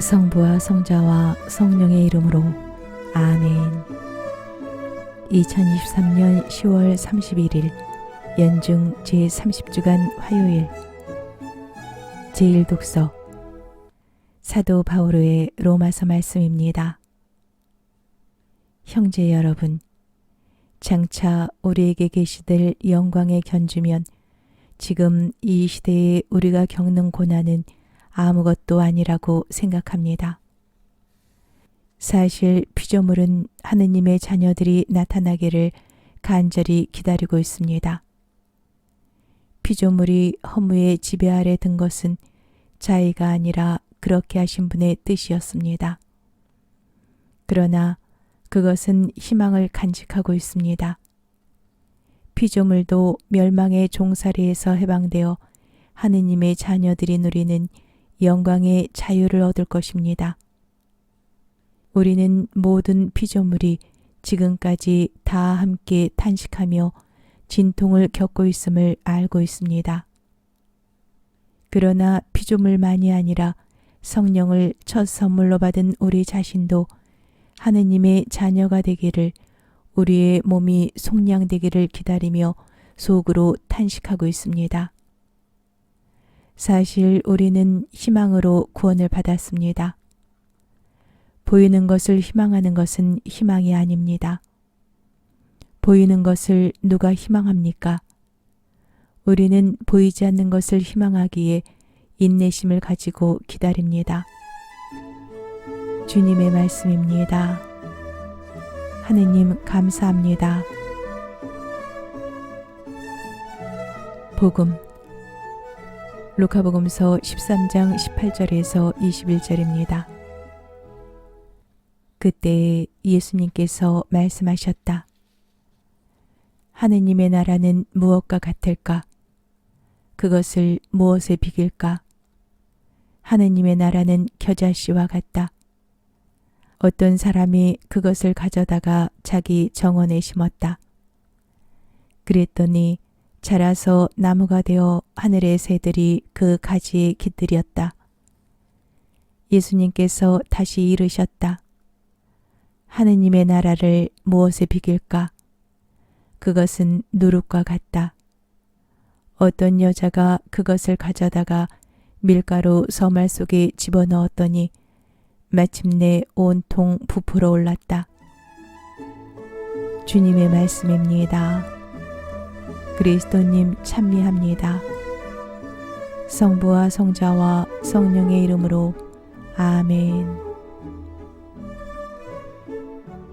성부와 성자와 성령의 이름으로 아멘. 2023년 10월 31일 연중 제30주간 화요일 제1독서 사도 바오로의 로마서 말씀입니다. 형제 여러분, 장차 우리에게 계시될 영광의 견주면 지금 이 시대에 우리가 겪는 고난은 아무것도 아니라고 생각합니다. 사실 피조물은 하느님의 자녀들이 나타나기를 간절히 기다리고 있습니다. 피조물이 허무의 지배 아래 든 것은 자의가 아니라 그렇게 하신 분의 뜻이었습니다. 그러나 그것은 희망을 간직하고 있습니다. 피조물도 멸망의 종살이에서 해방되어 하느님의 자녀들이 누리는 영광의 자유를 얻을 것입니다. 우리는 모든 피조물이 지금까지 다 함께 탄식하며 진통을 겪고 있음을 알고 있습니다. 그러나 피조물만이 아니라 성령을 첫 선물로 받은 우리 자신도 하느님의 자녀가 되기를 우리의 몸이 속량되기를 기다리며 속으로 탄식하고 있습니다. 사실 우리는 희망으로 구원을 받았습니다. 보이는 것을 희망하는 것은 희망이 아닙니다. 보이는 것을 누가 희망합니까? 우리는 보이지 않는 것을 희망하기에 인내심을 가지고 기다립니다. 주님의 말씀입니다. 하느님 감사합니다. 복음 루카복음서 13장 18절에서 21절입니다. 그때 예수님께서 말씀하셨다. 하느님의 나라는 무엇과 같을까? 그것을 무엇에 비길까? 하느님의 나라는 겨자씨와 같다. 어떤 사람이 그것을 가져다가 자기 정원에 심었다. 그랬더니 자라서 나무가 되어 하늘의 새들이 그 가지에 깃들였다. 예수님께서 다시 이르셨다. 하느님의 나라를 무엇에 비길까? 그것은 누룩과 같다. 어떤 여자가 그것을 가져다가 밀가루 서말 속에 집어넣었더니 마침내 온통 부풀어 올랐다. 주님의 말씀입니다. 그리스도님 찬미합니다. 성부와 성자와 성령의 이름으로 아멘.